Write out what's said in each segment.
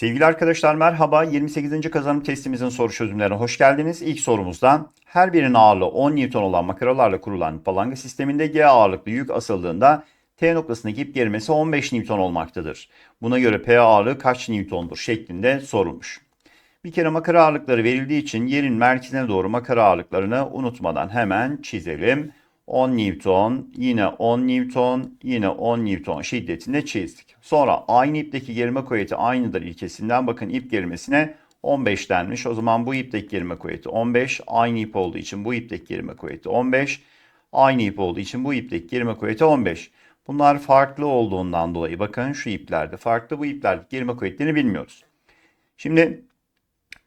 Sevgili arkadaşlar merhaba. 28. kazanım testimizin soru çözümlerine hoş geldiniz. İlk sorumuzdan her birinin ağırlığı 10 Newton olan makaralarla kurulan palanga sisteminde G ağırlıklı yük asıldığında T noktasındaki ip gerilmesi 15 Newton olmaktadır. Buna göre P ağırlığı kaç Newton'dur şeklinde sorulmuş. Bir kere makara ağırlıkları verildiği için yerin merkezine doğru makara ağırlıklarını unutmadan hemen çizelim. 10 Newton, yine 10 Newton, yine 10 Newton şiddetinde çizdik. Sonra aynı ipteki gerilme kuvveti aynıdır ilkesinden bakın ip gerilmesine 15 denmiş. O zaman bu ipteki gerilme kuvveti 15. Aynı ip olduğu için bu ipteki gerilme kuvveti 15. Aynı ip olduğu için bu ipteki gerilme kuvveti 15. Bunlar farklı olduğundan dolayı bakın şu iplerde farklı bu iplerdeki gerilme kuvvetlerini bilmiyoruz. Şimdi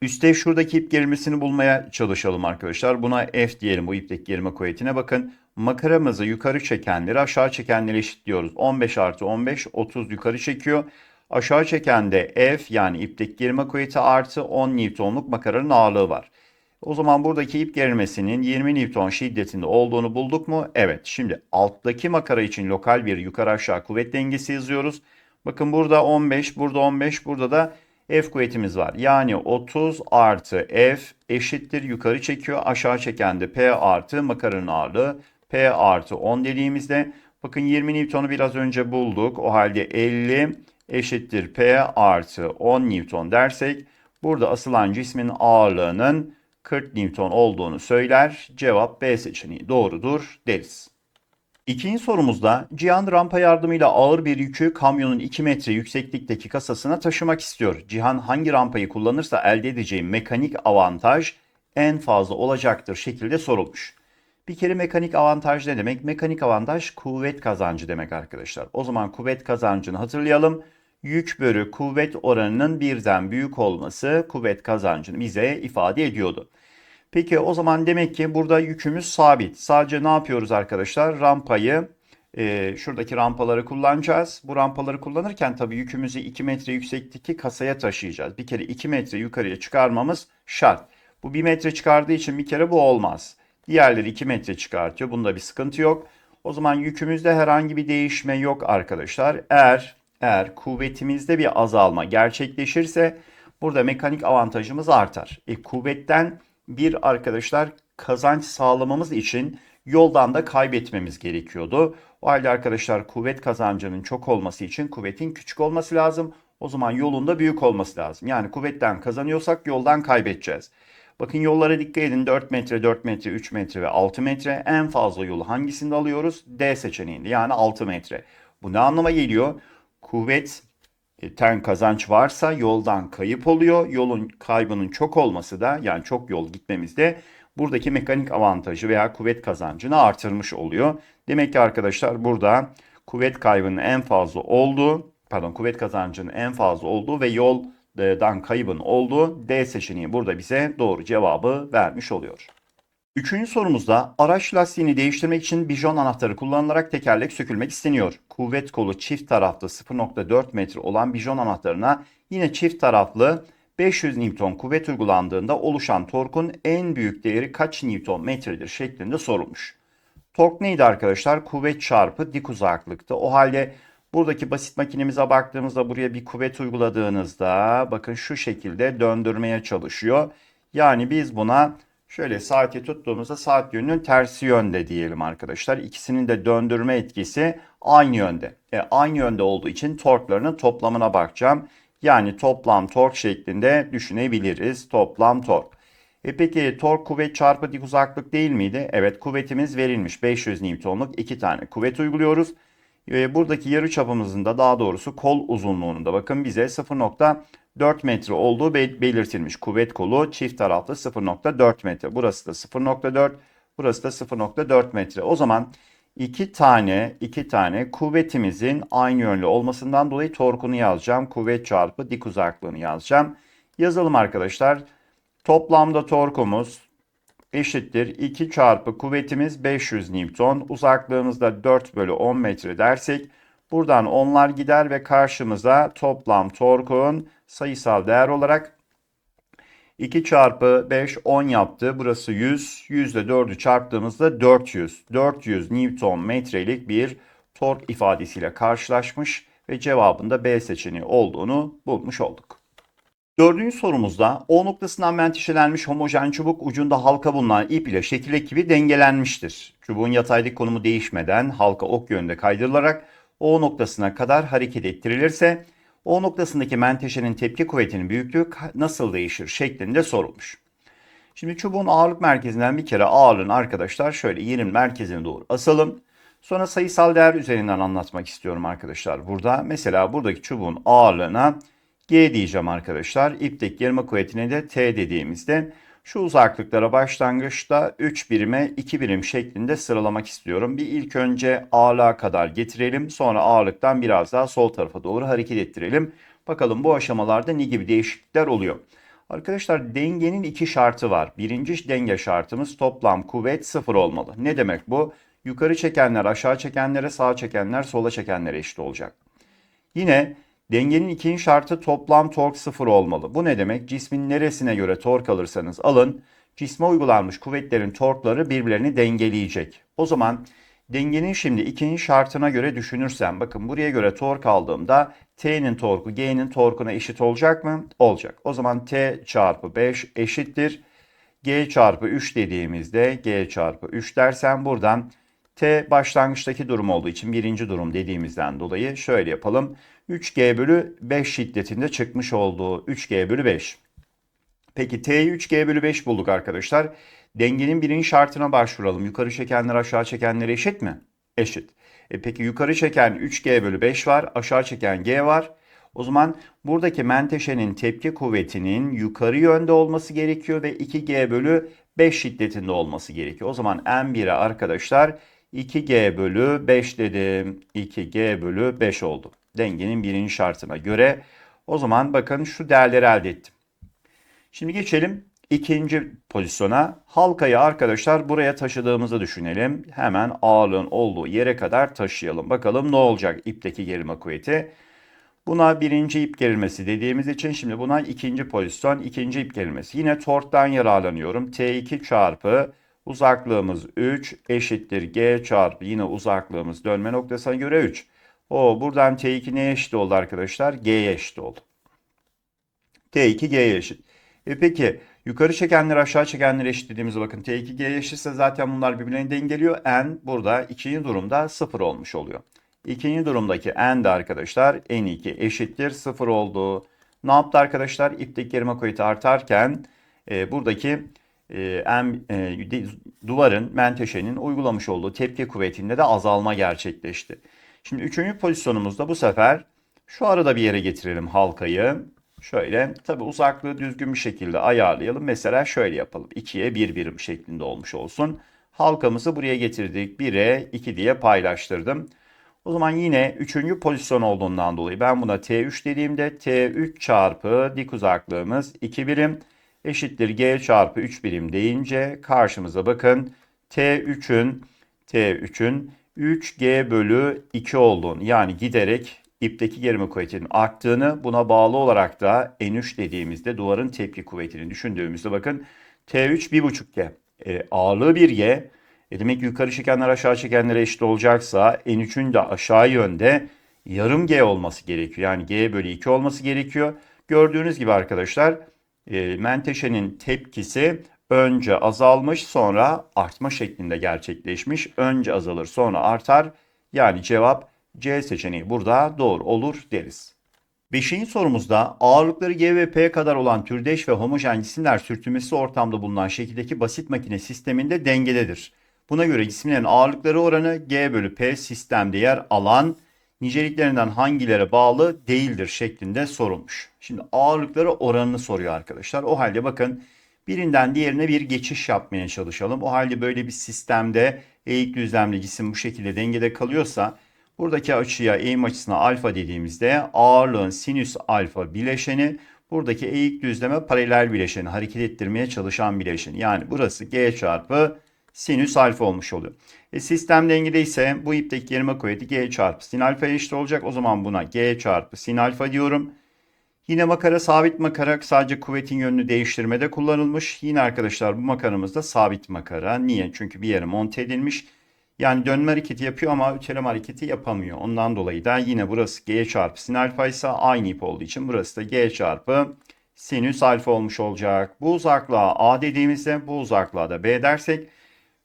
üstte şuradaki ip gerilmesini bulmaya çalışalım arkadaşlar. Buna F diyelim bu ipteki gerilme kuvvetine. Bakın makaramızı yukarı çekenleri aşağı çekenleri eşitliyoruz. 15 artı 15 30 yukarı çekiyor. Aşağı çekende F yani ipteki gerilme kuvveti artı 10 Newton'luk makaranın ağırlığı var. O zaman buradaki ip gerilmesinin 20 Newton şiddetinde olduğunu bulduk mu? Evet. Şimdi alttaki makara için lokal bir yukarı aşağı kuvvet dengesi yazıyoruz. Bakın burada 15, burada 15, burada da F kuvvetimiz var. Yani 30 artı F eşittir yukarı çekiyor. Aşağı çeken de P artı makaranın ağırlığı. P artı 10 dediğimizde bakın 20 Newton'u biraz önce bulduk. O halde 50 eşittir P artı 10 Newton dersek burada asılan cismin ağırlığının 40 Newton olduğunu söyler. Cevap B seçeneği doğrudur deriz. İkinci sorumuzda Cihan rampa yardımıyla ağır bir yükü kamyonun 2 metre yükseklikteki kasasına taşımak istiyor. Cihan hangi rampayı kullanırsa elde edeceği mekanik avantaj en fazla olacaktır şekilde sorulmuş. Bir kere mekanik avantaj ne demek? Mekanik avantaj kuvvet kazancı demek arkadaşlar. O zaman kuvvet kazancını hatırlayalım. Yük bölü kuvvet oranının birden büyük olması kuvvet kazancını bize ifade ediyordu. Peki o zaman demek ki burada yükümüz sabit. Sadece ne yapıyoruz arkadaşlar? Rampayı e, şuradaki rampaları kullanacağız. Bu rampaları kullanırken tabii yükümüzü 2 metre yükseklikteki kasaya taşıyacağız. Bir kere 2 metre yukarıya çıkarmamız şart. Bu 1 metre çıkardığı için bir kere bu olmaz. Diğerleri 2 metre çıkartıyor. Bunda bir sıkıntı yok. O zaman yükümüzde herhangi bir değişme yok arkadaşlar. Eğer eğer kuvvetimizde bir azalma gerçekleşirse burada mekanik avantajımız artar. E, kuvvetten bir arkadaşlar kazanç sağlamamız için yoldan da kaybetmemiz gerekiyordu. O halde arkadaşlar kuvvet kazancının çok olması için kuvvetin küçük olması lazım. O zaman yolun da büyük olması lazım. Yani kuvvetten kazanıyorsak yoldan kaybedeceğiz. Bakın yollara dikkat edin 4 metre, 4 metre, 3 metre ve 6 metre en fazla yolu hangisinde alıyoruz? D seçeneğinde yani 6 metre. Bu ne anlama geliyor? Kuvvet ten kazanç varsa yoldan kayıp oluyor. Yolun kaybının çok olması da yani çok yol gitmemizde buradaki mekanik avantajı veya kuvvet kazancını artırmış oluyor. Demek ki arkadaşlar burada kuvvet kaybının en fazla olduğu, pardon kuvvet kazancının en fazla olduğu ve yoldan kaybın olduğu D seçeneği burada bize doğru cevabı vermiş oluyor. Üçüncü sorumuzda araç lastiğini değiştirmek için bijon anahtarı kullanılarak tekerlek sökülmek isteniyor. Kuvvet kolu çift taraflı 0.4 metre olan bijon anahtarına yine çift taraflı 500 Newton kuvvet uygulandığında oluşan torkun en büyük değeri kaç Newton metredir şeklinde sorulmuş. Tork neydi arkadaşlar? Kuvvet çarpı dik uzaklıktı. O halde buradaki basit makinemize baktığımızda buraya bir kuvvet uyguladığınızda bakın şu şekilde döndürmeye çalışıyor. Yani biz buna Şöyle saati tuttuğumuzda saat yönünün tersi yönde diyelim arkadaşlar. İkisinin de döndürme etkisi aynı yönde. E, aynı yönde olduğu için torklarının toplamına bakacağım. Yani toplam tork şeklinde düşünebiliriz. Toplam tork. E peki tork kuvvet çarpı dik uzaklık değil miydi? Evet kuvvetimiz verilmiş. 500 Newton'luk iki tane kuvvet uyguluyoruz. Buradaki yarı çapımızın da daha doğrusu kol uzunluğunun da bakın bize 0.4 metre olduğu belirtilmiş. Kuvvet kolu çift taraflı 0.4 metre. Burası da 0.4, burası da 0.4 metre. O zaman iki tane iki tane kuvvetimizin aynı yönlü olmasından dolayı torkunu yazacağım. Kuvvet çarpı dik uzaklığını yazacağım. Yazalım arkadaşlar. Toplamda torkumuz eşittir 2 çarpı kuvvetimiz 500 Newton. Uzaklığımızda 4 bölü 10 metre dersek buradan onlar gider ve karşımıza toplam torkun sayısal değer olarak 2 çarpı 5 10 yaptı. Burası 100. 100 ile 4'ü çarptığımızda 400. 400 Newton metrelik bir tork ifadesiyle karşılaşmış ve cevabında B seçeneği olduğunu bulmuş olduk. Dördüncü sorumuzda O noktasından menteşelenmiş homojen çubuk ucunda halka bulunan ip ile şekil ekibi dengelenmiştir. Çubuğun yataydaki konumu değişmeden halka ok yönünde kaydırılarak O noktasına kadar hareket ettirilirse O noktasındaki menteşenin tepki kuvvetinin büyüklüğü nasıl değişir şeklinde sorulmuş. Şimdi çubuğun ağırlık merkezinden bir kere ağırlığını arkadaşlar şöyle yerin merkezine doğru asalım. Sonra sayısal değer üzerinden anlatmak istiyorum arkadaşlar burada. Mesela buradaki çubuğun ağırlığına G diyeceğim arkadaşlar. İpteki germe kuvvetine de T dediğimizde şu uzaklıklara başlangıçta 3 birime 2 birim şeklinde sıralamak istiyorum. Bir ilk önce ağırlığa kadar getirelim. Sonra ağırlıktan biraz daha sol tarafa doğru hareket ettirelim. Bakalım bu aşamalarda ne gibi değişiklikler oluyor. Arkadaşlar dengenin iki şartı var. Birinci denge şartımız toplam kuvvet sıfır olmalı. Ne demek bu? Yukarı çekenler aşağı çekenlere, sağa çekenler sola çekenlere eşit olacak. Yine dengenin ikinci şartı toplam tork sıfır olmalı. Bu ne demek? Cismin neresine göre tork alırsanız alın, cisme uygulanmış kuvvetlerin torkları birbirlerini dengeleyecek. O zaman dengenin şimdi ikinci şartına göre düşünürsem, bakın buraya göre tork aldığımda T'nin torku G'nin torkuna eşit olacak mı? Olacak. O zaman T çarpı 5 eşittir. G çarpı 3 dediğimizde G çarpı 3 dersen buradan T başlangıçtaki durum olduğu için birinci durum dediğimizden dolayı şöyle yapalım. 3G bölü 5 şiddetinde çıkmış olduğu 3G bölü 5. Peki T'yi 3G bölü 5 bulduk arkadaşlar. Dengenin birinci şartına başvuralım. Yukarı çekenler aşağı çekenler eşit mi? Eşit. E peki yukarı çeken 3G bölü 5 var. Aşağı çeken G var. O zaman buradaki menteşenin tepki kuvvetinin yukarı yönde olması gerekiyor ve 2G bölü 5 şiddetinde olması gerekiyor. O zaman M1'e arkadaşlar 2G bölü 5 dedim. 2G bölü 5 oldu. Dengenin birinci şartına göre. O zaman bakın şu değerleri elde ettim. Şimdi geçelim ikinci pozisyona. Halkayı arkadaşlar buraya taşıdığımızı düşünelim. Hemen ağırlığın olduğu yere kadar taşıyalım. Bakalım ne olacak ipteki gerilme kuvveti. Buna birinci ip gerilmesi dediğimiz için şimdi buna ikinci pozisyon, ikinci ip gerilmesi. Yine torktan yararlanıyorum. T2 çarpı uzaklığımız 3 eşittir G çarpı yine uzaklığımız dönme noktasına göre 3. O buradan T2 neye eşit oldu arkadaşlar? G'ye eşit oldu. T2 G'ye eşit. E peki yukarı çekenler aşağı çekenler eşit dediğimizde bakın T2 G'ye eşitse zaten bunlar birbirine dengeliyor. N burada ikinci durumda 0 olmuş oluyor. İkinci durumdaki N de arkadaşlar N2 eşittir 0 oldu. Ne yaptı arkadaşlar? İpteki gerime kuvveti artarken e, buradaki e, M, e, duvarın, menteşenin uygulamış olduğu tepki kuvvetinde de azalma gerçekleşti. Şimdi üçüncü pozisyonumuzda bu sefer şu arada bir yere getirelim halkayı. Şöyle tabi uzaklığı düzgün bir şekilde ayarlayalım. Mesela şöyle yapalım. 2'ye 1 birim şeklinde olmuş olsun. Halkamızı buraya getirdik. 1'e 2 diye paylaştırdım. O zaman yine üçüncü pozisyon olduğundan dolayı ben buna T3 dediğimde T3 çarpı dik uzaklığımız 2 birim eşittir G çarpı 3 birim deyince karşımıza bakın T3'ün T3'ün 3G bölü 2 olduğunu yani giderek ipteki gerilme kuvvetinin arttığını buna bağlı olarak da N3 dediğimizde duvarın tepki kuvvetini düşündüğümüzde bakın T3 1.5G e, ağırlığı 1G e demek yukarı çekenler aşağı çekenlere eşit olacaksa N3'ün de aşağı yönde yarım G olması gerekiyor. Yani G bölü 2 olması gerekiyor. Gördüğünüz gibi arkadaşlar e, menteşenin tepkisi önce azalmış sonra artma şeklinde gerçekleşmiş. Önce azalır sonra artar. Yani cevap C seçeneği burada doğru olur deriz. Beşinci sorumuzda ağırlıkları G ve P kadar olan türdeş ve homojen cisimler sürtünmesi ortamda bulunan şekildeki basit makine sisteminde dengededir. Buna göre cisimlerin ağırlıkları oranı G bölü P sistemde yer alan niceliklerinden hangilere bağlı değildir şeklinde sorulmuş. Şimdi ağırlıkları oranını soruyor arkadaşlar. O halde bakın birinden diğerine bir geçiş yapmaya çalışalım. O halde böyle bir sistemde eğik düzlemli cisim bu şekilde dengede kalıyorsa buradaki açıya eğim açısına alfa dediğimizde ağırlığın sinüs alfa bileşeni buradaki eğik düzleme paralel bileşeni hareket ettirmeye çalışan bileşen. Yani burası G çarpı sinüs alfa olmuş oluyor. E, sistem dengede ise bu ipteki gerilme kuvveti G çarpı sin alfa eşit olacak. O zaman buna G çarpı sin alfa diyorum. Yine makara sabit makara sadece kuvvetin yönünü değiştirmede kullanılmış. Yine arkadaşlar bu makaramız da sabit makara. Niye? Çünkü bir yere monte edilmiş. Yani dönme hareketi yapıyor ama öteleme hareketi yapamıyor. Ondan dolayı da yine burası G çarpı sin alfa ise aynı ip olduğu için burası da G çarpı sinüs alfa olmuş olacak. Bu uzaklığa A dediğimizde bu uzaklığa da B dersek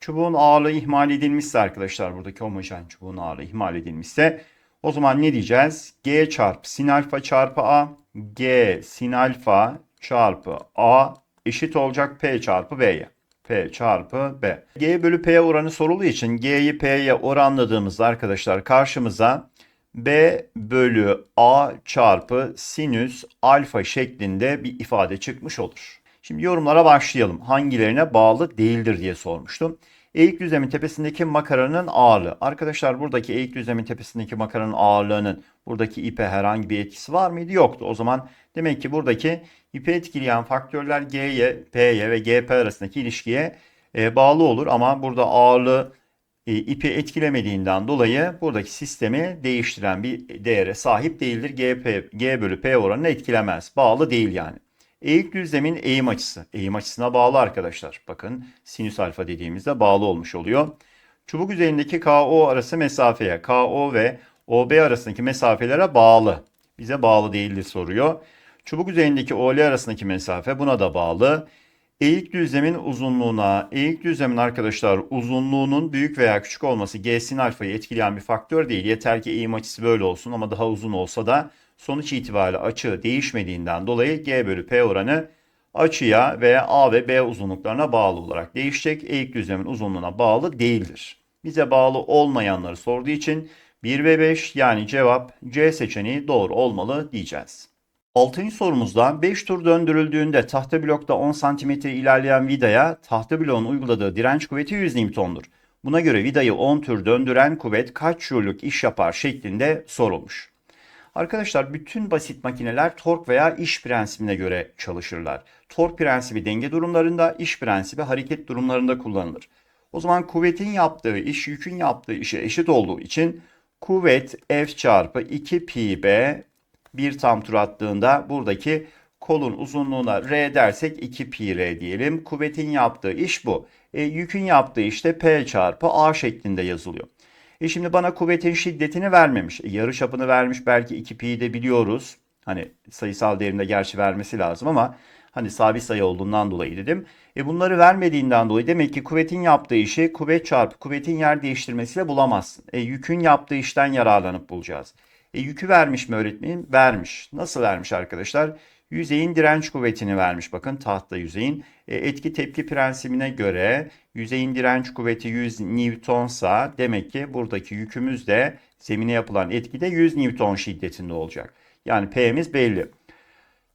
çubuğun ağırlığı ihmal edilmişse arkadaşlar buradaki homojen çubuğun ağırlığı ihmal edilmişse o zaman ne diyeceğiz? G çarpı sin alfa çarpı A G sin alfa çarpı A eşit olacak P çarpı B'ye. P çarpı B. G bölü P oranı sorulduğu için G'yi P'ye oranladığımızda arkadaşlar karşımıza B bölü A çarpı sinüs alfa şeklinde bir ifade çıkmış olur. Şimdi yorumlara başlayalım. Hangilerine bağlı değildir diye sormuştum. Eğik düzlemin tepesindeki makaranın ağırlığı. Arkadaşlar buradaki eğik düzlemin tepesindeki makaranın ağırlığının buradaki ipe herhangi bir etkisi var mıydı? Yoktu. O zaman demek ki buradaki ipi etkileyen faktörler G'ye, P'ye ve GP arasındaki ilişkiye e, bağlı olur. Ama burada ağırlığı e, ipi etkilemediğinden dolayı buradaki sistemi değiştiren bir değere sahip değildir. GP, G bölü P oranını etkilemez. Bağlı değil yani. Eğik düzlemin eğim açısı. Eğim açısına bağlı arkadaşlar. Bakın sinüs alfa dediğimizde bağlı olmuş oluyor. Çubuk üzerindeki KO arası mesafeye, KO ve OB arasındaki mesafelere bağlı. Bize bağlı değildir soruyor. Çubuk üzerindeki OL arasındaki mesafe buna da bağlı. Eğik düzlemin uzunluğuna, eğik düzlemin arkadaşlar uzunluğunun büyük veya küçük olması G sin alfayı etkileyen bir faktör değil. Yeter ki eğim açısı böyle olsun ama daha uzun olsa da sonuç itibariyle açı değişmediğinden dolayı G bölü P oranı açıya veya A ve B uzunluklarına bağlı olarak değişecek. Eğik düzlemin uzunluğuna bağlı değildir. Bize bağlı olmayanları sorduğu için 1 ve 5 yani cevap C seçeneği doğru olmalı diyeceğiz. Altıncı sorumuzda 5 tur döndürüldüğünde tahta blokta 10 cm ilerleyen vidaya tahta bloğun uyguladığı direnç kuvveti 100 Newton'dur. Buna göre vidayı 10 tur döndüren kuvvet kaç joul'lük iş yapar şeklinde sorulmuş. Arkadaşlar bütün basit makineler tork veya iş prensibine göre çalışırlar. Tork prensibi denge durumlarında, iş prensibi hareket durumlarında kullanılır. O zaman kuvvetin yaptığı iş yükün yaptığı işe eşit olduğu için kuvvet F çarpı 2 pi b bir tam tur attığında buradaki kolun uzunluğuna R dersek 2 pi R diyelim. Kuvvetin yaptığı iş bu. E, yükün yaptığı işte P çarpı A şeklinde yazılıyor. E şimdi bana kuvvetin şiddetini vermemiş. E, yarı çapını vermiş belki 2 pi'yi de biliyoruz. Hani sayısal değerinde gerçi vermesi lazım ama hani sabit sayı olduğundan dolayı dedim. E bunları vermediğinden dolayı demek ki kuvvetin yaptığı işi kuvvet çarpı kuvvetin yer değiştirmesiyle bulamazsın. E yükün yaptığı işten yararlanıp bulacağız. E, yükü vermiş mi öğretmenim? Vermiş. Nasıl vermiş arkadaşlar? Yüzeyin direnç kuvvetini vermiş. Bakın tahta yüzeyin. E, etki tepki prensibine göre yüzeyin direnç kuvveti 100 Newton'sa demek ki buradaki yükümüz de zemine yapılan etkide 100 Newton şiddetinde olacak. Yani P'miz belli.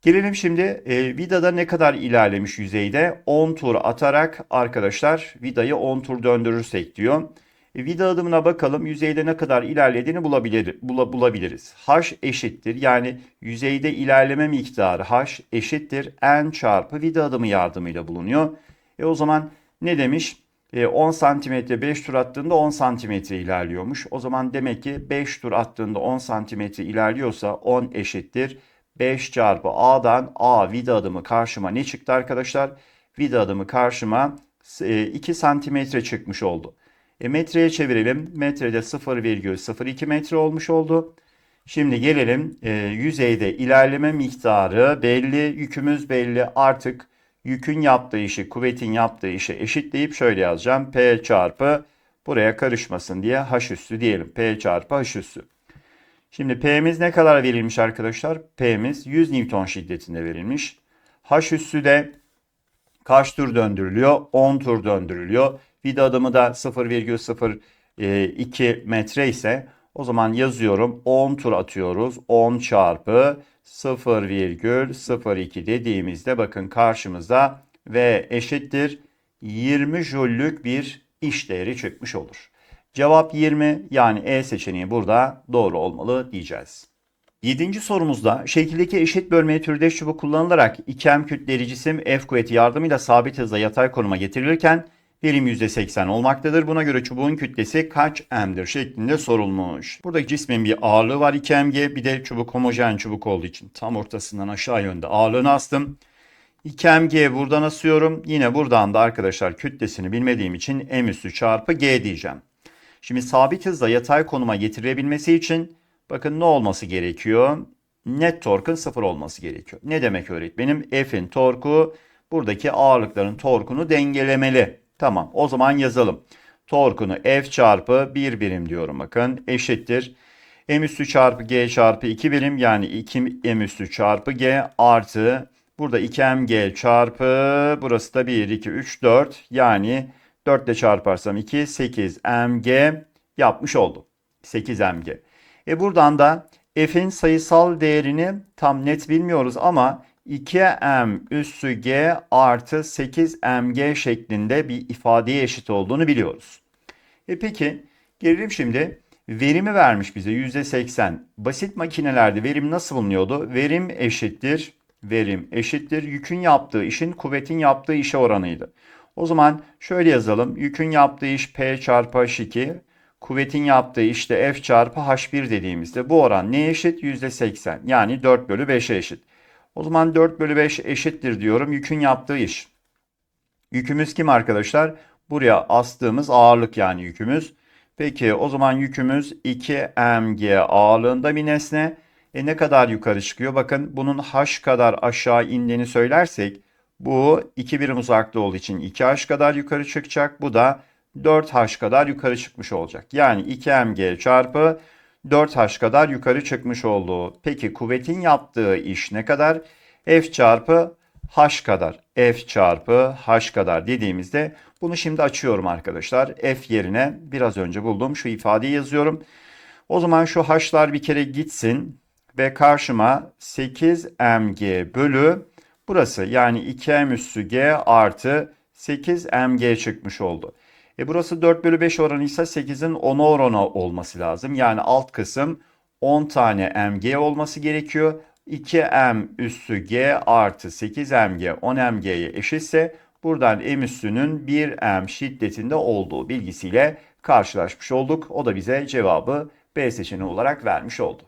Gelelim şimdi e, vidada ne kadar ilerlemiş yüzeyde? 10 tur atarak arkadaşlar vidayı 10 tur döndürürsek diyor. E, vida adımına bakalım yüzeyde ne kadar ilerlediğini bulabilir, bula, bulabiliriz. H eşittir yani yüzeyde ilerleme miktarı H eşittir n çarpı vida adımı yardımıyla bulunuyor. E o zaman ne demiş? E, 10 santimetre 5 tur attığında 10 santimetre ilerliyormuş. O zaman demek ki 5 tur attığında 10 santimetre ilerliyorsa 10 eşittir. 5 çarpı A'dan A vida adımı karşıma ne çıktı arkadaşlar? Vida adımı karşıma 2 e, santimetre çıkmış oldu. E, metreye çevirelim. Metrede 0,02 metre olmuş oldu. Şimdi gelelim e, yüzeyde ilerleme miktarı belli, yükümüz belli. Artık yükün yaptığı işi, kuvvetin yaptığı işi eşitleyip şöyle yazacağım. P çarpı buraya karışmasın diye H üssü diyelim. P çarpı H üssü. Şimdi P'miz ne kadar verilmiş arkadaşlar? P'miz 100 Newton şiddetinde verilmiş. H üssü de kaç tur döndürülüyor? 10 tur döndürülüyor. Vida adımı da 0,02 metre ise o zaman yazıyorum 10 tur atıyoruz. 10 çarpı 0,02 dediğimizde bakın karşımıza ve eşittir 20 jüllük bir iş değeri çıkmış olur. Cevap 20 yani E seçeneği burada doğru olmalı diyeceğiz. Yedinci sorumuzda şekildeki eşit bölmeli türdeş çubuk kullanılarak ikem kütleli cisim F kuvveti yardımıyla sabit hızla yatay konuma getirilirken birim %80 olmaktadır. Buna göre çubuğun kütlesi kaç m'dir şeklinde sorulmuş. Burada cismin bir ağırlığı var 2 mg bir de çubuk homojen çubuk olduğu için tam ortasından aşağı yönde ağırlığını astım. 2 mg buradan asıyorum. Yine buradan da arkadaşlar kütlesini bilmediğim için m üssü çarpı g diyeceğim. Şimdi sabit hızla yatay konuma getirebilmesi için bakın ne olması gerekiyor? net torkun sıfır olması gerekiyor. Ne demek öğretmenim? F'in torku buradaki ağırlıkların torkunu dengelemeli. Tamam o zaman yazalım. Torkunu F çarpı 1 birim diyorum bakın eşittir. M üssü çarpı G çarpı 2 birim yani 2 M üssü çarpı G artı burada 2MG çarpı burası da 1, 2, 3, 4 yani 4 ile çarparsam 2, 8 MG yapmış oldum. 8 MG. E buradan da F'in sayısal değerini tam net bilmiyoruz ama 2m üssü g artı 8mg şeklinde bir ifadeye eşit olduğunu biliyoruz. E peki gelelim şimdi verimi vermiş bize %80. Basit makinelerde verim nasıl bulunuyordu? Verim eşittir, verim eşittir yükün yaptığı işin kuvvetin yaptığı işe oranıydı. O zaman şöyle yazalım. Yükün yaptığı iş P çarpı H2, kuvvetin yaptığı işte F çarpı H1 dediğimizde bu oran neye eşit? %80 yani 4 bölü 5'e eşit. O zaman 4 bölü 5 eşittir diyorum yükün yaptığı iş. Yükümüz kim arkadaşlar? Buraya astığımız ağırlık yani yükümüz. Peki o zaman yükümüz 2mg ağırlığında bir nesne. E ne kadar yukarı çıkıyor? Bakın bunun h kadar aşağı indiğini söylersek bu 2 birim uzaklığı olduğu için 2h kadar yukarı çıkacak. Bu da 4h kadar yukarı çıkmış olacak. Yani 2mg çarpı 4h kadar yukarı çıkmış oldu. Peki kuvvetin yaptığı iş ne kadar? F çarpı h kadar. F çarpı h kadar dediğimizde bunu şimdi açıyorum arkadaşlar. F yerine biraz önce bulduğum şu ifadeyi yazıyorum. O zaman şu h'lar bir kere gitsin ve karşıma 8mg bölü burası yani 2m üssü g artı 8mg çıkmış oldu. E burası 4 bölü 5 oranı ise 8'in 10'a oranı olması lazım. Yani alt kısım 10 tane mg olması gerekiyor. 2m üssü g artı 8mg 10mg'ye eşitse buradan m üssünün 1m şiddetinde olduğu bilgisiyle karşılaşmış olduk. O da bize cevabı B seçeneği olarak vermiş oldu.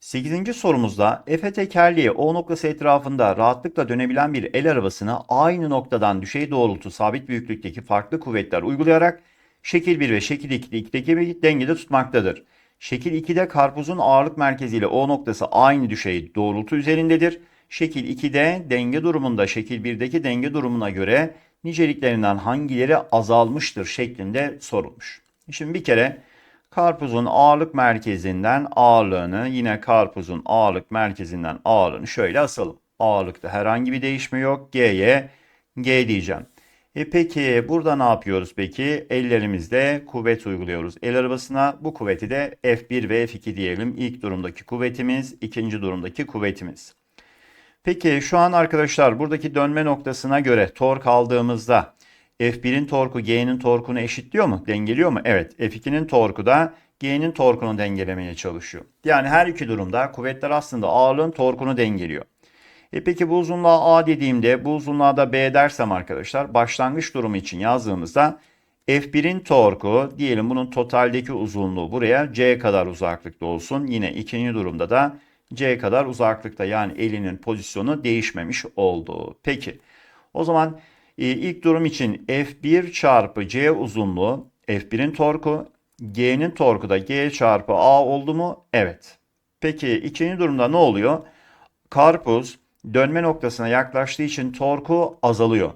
8. sorumuzda Efe tekerleği O noktası etrafında rahatlıkla dönebilen bir el arabasına aynı noktadan düşey doğrultu sabit büyüklükteki farklı kuvvetler uygulayarak şekil 1 ve şekil 2'deki bir dengede tutmaktadır. Şekil 2'de karpuzun ağırlık merkeziyle O noktası aynı düşey doğrultu üzerindedir. Şekil 2'de denge durumunda şekil 1'deki denge durumuna göre niceliklerinden hangileri azalmıştır şeklinde sorulmuş. Şimdi bir kere Karpuzun ağırlık merkezinden ağırlığını yine karpuzun ağırlık merkezinden ağırlığını şöyle asalım. Ağırlıkta herhangi bir değişme yok. G'ye G diyeceğim. E peki burada ne yapıyoruz peki? Ellerimizde kuvvet uyguluyoruz. El arabasına bu kuvveti de F1 ve F2 diyelim. İlk durumdaki kuvvetimiz, ikinci durumdaki kuvvetimiz. Peki şu an arkadaşlar buradaki dönme noktasına göre tork aldığımızda F1'in torku G'nin torkunu eşitliyor mu? Dengeliyor mu? Evet. F2'nin torku da G'nin torkunu dengelemeye çalışıyor. Yani her iki durumda kuvvetler aslında ağırlığın torkunu dengeliyor. E peki bu uzunluğa A dediğimde bu uzunluğa da B dersem arkadaşlar başlangıç durumu için yazdığımızda F1'in torku diyelim bunun totaldeki uzunluğu buraya C kadar uzaklıkta olsun. Yine ikinci durumda da C kadar uzaklıkta yani elinin pozisyonu değişmemiş oldu. Peki o zaman ilk durum için F1 çarpı C uzunluğu F1'in torku, G'nin torku da G çarpı A oldu mu? Evet. Peki ikinci durumda ne oluyor? Karpuz dönme noktasına yaklaştığı için torku azalıyor.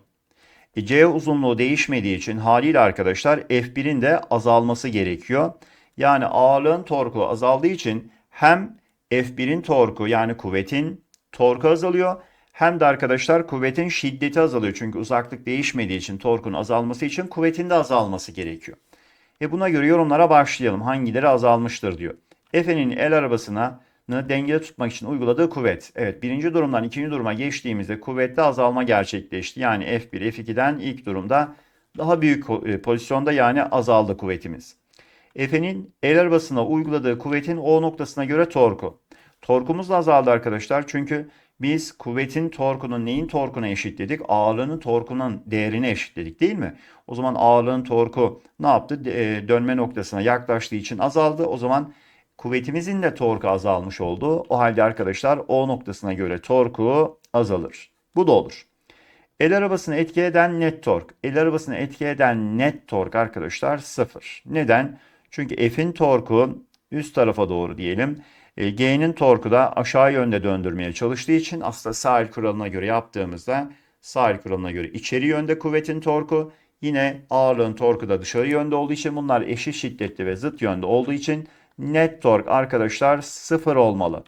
E, C uzunluğu değişmediği için haliyle arkadaşlar F1'in de azalması gerekiyor. Yani ağırlığın torku azaldığı için hem F1'in torku yani kuvvetin torku azalıyor hem de arkadaşlar kuvvetin şiddeti azalıyor. Çünkü uzaklık değişmediği için torkun azalması için kuvvetin de azalması gerekiyor. E buna göre yorumlara başlayalım. Hangileri azalmıştır diyor. Efe'nin el arabasına dengede tutmak için uyguladığı kuvvet. Evet birinci durumdan ikinci duruma geçtiğimizde kuvvette azalma gerçekleşti. Yani F1, F2'den ilk durumda daha büyük e, pozisyonda yani azaldı kuvvetimiz. Efe'nin el arabasına uyguladığı kuvvetin O noktasına göre torku. Torkumuz da azaldı arkadaşlar. Çünkü biz kuvvetin torkunun neyin torkuna eşitledik? Ağırlığının torkunun değerini eşitledik değil mi? O zaman ağırlığın torku ne yaptı? E, dönme noktasına yaklaştığı için azaldı. O zaman kuvvetimizin de torku azalmış oldu. O halde arkadaşlar O noktasına göre torku azalır. Bu da olur. El arabasını etki eden net tork. El arabasını etki eden net tork arkadaşlar sıfır. Neden? Çünkü F'in torku üst tarafa doğru diyelim. E, G'nin torku da aşağı yönde döndürmeye çalıştığı için aslında sahil kuralına göre yaptığımızda sahil kuralına göre içeri yönde kuvvetin torku yine ağırlığın torku da dışarı yönde olduğu için bunlar eşit şiddetli ve zıt yönde olduğu için net tork arkadaşlar sıfır olmalı.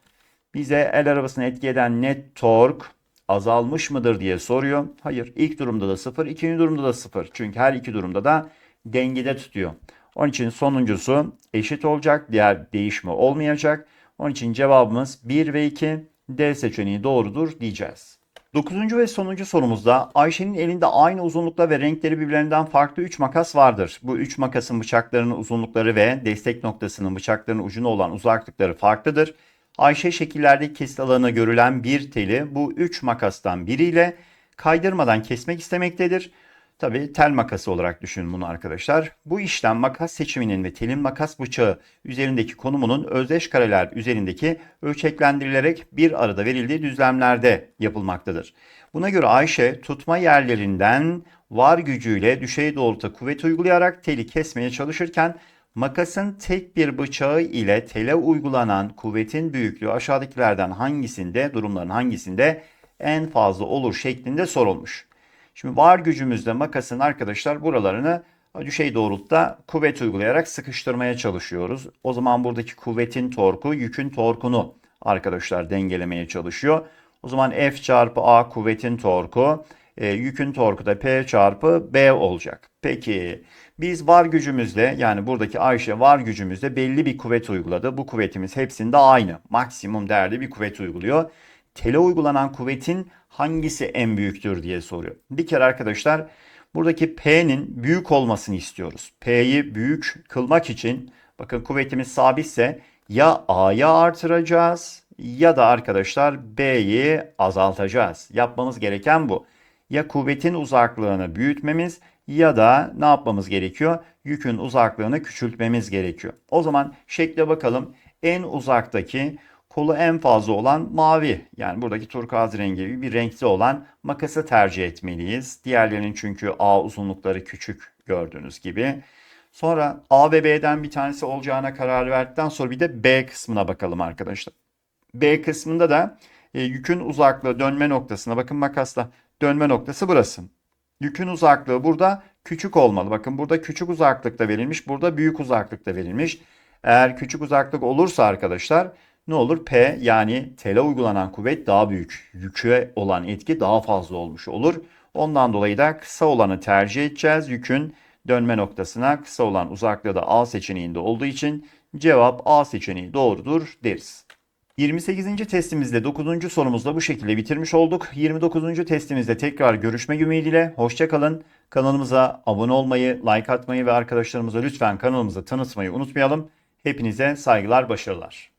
Bize el arabasını etki eden net tork azalmış mıdır diye soruyor. Hayır ilk durumda da sıfır ikinci durumda da sıfır. Çünkü her iki durumda da dengede tutuyor. Onun için sonuncusu eşit olacak. Diğer değişme olmayacak. Onun için cevabımız 1 ve 2 D seçeneği doğrudur diyeceğiz. Dokuzuncu ve sonuncu sorumuzda Ayşe'nin elinde aynı uzunlukta ve renkleri birbirlerinden farklı 3 makas vardır. Bu 3 makasın bıçaklarının uzunlukları ve destek noktasının bıçakların ucuna olan uzaklıkları farklıdır. Ayşe şekillerdeki kesit alanı görülen bir teli bu 3 makastan biriyle kaydırmadan kesmek istemektedir. Tabi tel makası olarak düşünün bunu arkadaşlar. Bu işlem makas seçiminin ve telin makas bıçağı üzerindeki konumunun özdeş kareler üzerindeki ölçeklendirilerek bir arada verildiği düzlemlerde yapılmaktadır. Buna göre Ayşe tutma yerlerinden var gücüyle düşey doğrultuda kuvvet uygulayarak teli kesmeye çalışırken makasın tek bir bıçağı ile tele uygulanan kuvvetin büyüklüğü aşağıdakilerden hangisinde durumların hangisinde en fazla olur şeklinde sorulmuş. Şimdi var gücümüzde makasın arkadaşlar buralarını düşey doğrultuda kuvvet uygulayarak sıkıştırmaya çalışıyoruz. O zaman buradaki kuvvetin torku yükün torkunu arkadaşlar dengelemeye çalışıyor. O zaman F çarpı A kuvvetin torku, e, yükün torku da P çarpı B olacak. Peki biz var gücümüzle yani buradaki Ayşe var gücümüzle belli bir kuvvet uyguladı. Bu kuvvetimiz hepsinde aynı. Maksimum değerli bir kuvvet uyguluyor. Tele uygulanan kuvvetin hangisi en büyüktür diye soruyor. Bir kere arkadaşlar buradaki P'nin büyük olmasını istiyoruz. P'yi büyük kılmak için bakın kuvvetimiz sabitse ya A'ya artıracağız ya da arkadaşlar B'yi azaltacağız. Yapmamız gereken bu. Ya kuvvetin uzaklığını büyütmemiz ya da ne yapmamız gerekiyor? Yükün uzaklığını küçültmemiz gerekiyor. O zaman şekle bakalım. En uzaktaki kolu en fazla olan mavi yani buradaki turkuaz rengi gibi bir renkte olan makası tercih etmeliyiz. Diğerlerinin çünkü A uzunlukları küçük gördüğünüz gibi. Sonra A ve B'den bir tanesi olacağına karar verdikten sonra bir de B kısmına bakalım arkadaşlar. B kısmında da e, yükün uzaklığı dönme noktasına bakın makasla dönme noktası burası. Yükün uzaklığı burada küçük olmalı. Bakın burada küçük uzaklıkta verilmiş. Burada büyük uzaklıkta verilmiş. Eğer küçük uzaklık olursa arkadaşlar ne olur? P yani tele uygulanan kuvvet daha büyük. Yükü olan etki daha fazla olmuş olur. Ondan dolayı da kısa olanı tercih edeceğiz. Yükün dönme noktasına kısa olan uzaklığı da A seçeneğinde olduğu için cevap A seçeneği doğrudur deriz. 28. testimizde 9. sorumuzda bu şekilde bitirmiş olduk. 29. testimizde tekrar görüşmek ümidiyle. Hoşçakalın. Kanalımıza abone olmayı, like atmayı ve arkadaşlarımıza lütfen kanalımızı tanıtmayı unutmayalım. Hepinize saygılar, başarılar.